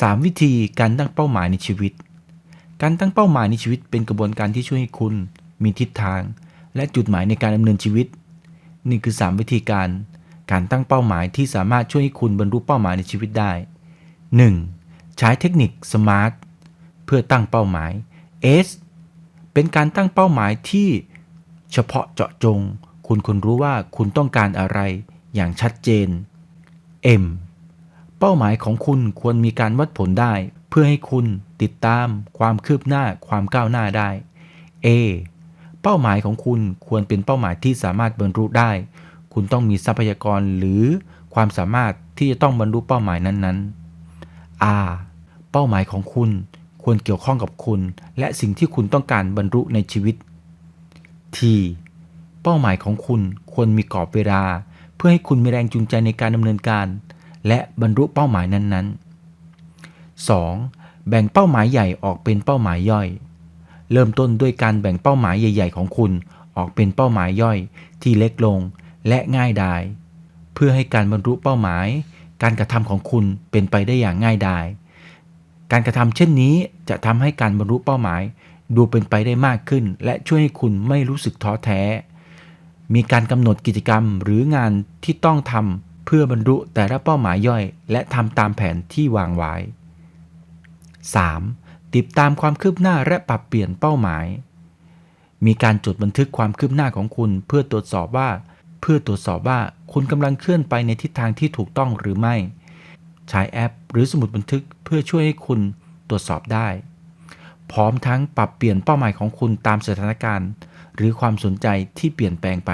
3 วิธีการตั้งเป้าหมายในชีวิต การตั้งเป้าหมายในชีวิตเป็นกระบวนการที่ช่วยให้คุณมีทิศทาง และจุดหมายในการดำเนินชีวิต นี่คือ 3 วิธีการ การตั้งเป้าหมายที่สามารถช่วยให้คุณบรรลุเป้าหมายในชีวิตได้ 1. ใช้เทคนิค SMART เพื่อตั้งเป้าหมาย S เป็นการตั้งเป้าหมายที่เฉพาะเจาะจง คุณควรรู้ว่าคุณต้องการอะไรอย่างชัดเจน M เป้าหมายของคุณควรมีการวัดผลได้ เพื่อให้คุณติดตามความคืบหน้าความก้าวหน้าได้ A เป้าหมายของคุณควรเป็นเป้าหมายที่สามารถบรรลุได้ คุณต้องมีทรัพยากรหรือความสามารถที่จะต้องบรรลุเป้าหมายนั้นๆ R เป้าหมายของคุณควรเกี่ยวข้องกับคุณ และสิ่งที่คุณต้องการบรรลุในชีวิต T เป้าหมายของคุณควรมีกรอบเวลา เพื่อให้คุณมีแรงจูงใจในการดำเนินการ และบรรลุเป้าหมายนั้นๆ 2. แบ่งเป้าหมายใหญ่ออกเป็นเป้าหมายย่อย เริ่มต้นด้วยการแบ่งเป้าหมายใหญ่ ๆ ของคุณออกเป็นเป้าหมายย่อย ที่เล็กลงและง่ายดาย เพื่อให้การบรรลุเป้าหมาย การกระทำของคุณเป็นไปได้อย่างง่ายดาย การกระทำเช่นนี้จะทำให้การบรรลุเป้าหมาย ดูเป็นไปได้มากขึ้น และช่วยให้คุณไม่รู้สึกท้อแท้ มีการกำหนดกิจกรรมหรืองานที่ต้องทำ เพื่อบรรลุแต่ละเป้าหมายย่อย และทำตามแผนที่วางไว้ 3. ติดตามความคืบหน้าและปรับเปลี่ยนเป้าหมาย มีการจดบันทึกความคืบหน้าของคุณ เพื่อตรวจสอบว่า เพื่อตรวจสอบว่าคุณกำลังเคลื่อนไปในทิศทางที่ถูกต้องหรือไม่ ใช้แอป หรือสมุดบันทึกเพื่อช่วยให้คุณตรวจสอบได้ พร้อมทั้งปรับเปลี่ยนเป้าหมายของคุณตามสถานการณ์ หรือความสนใจที่เปลี่ยนแปลงไป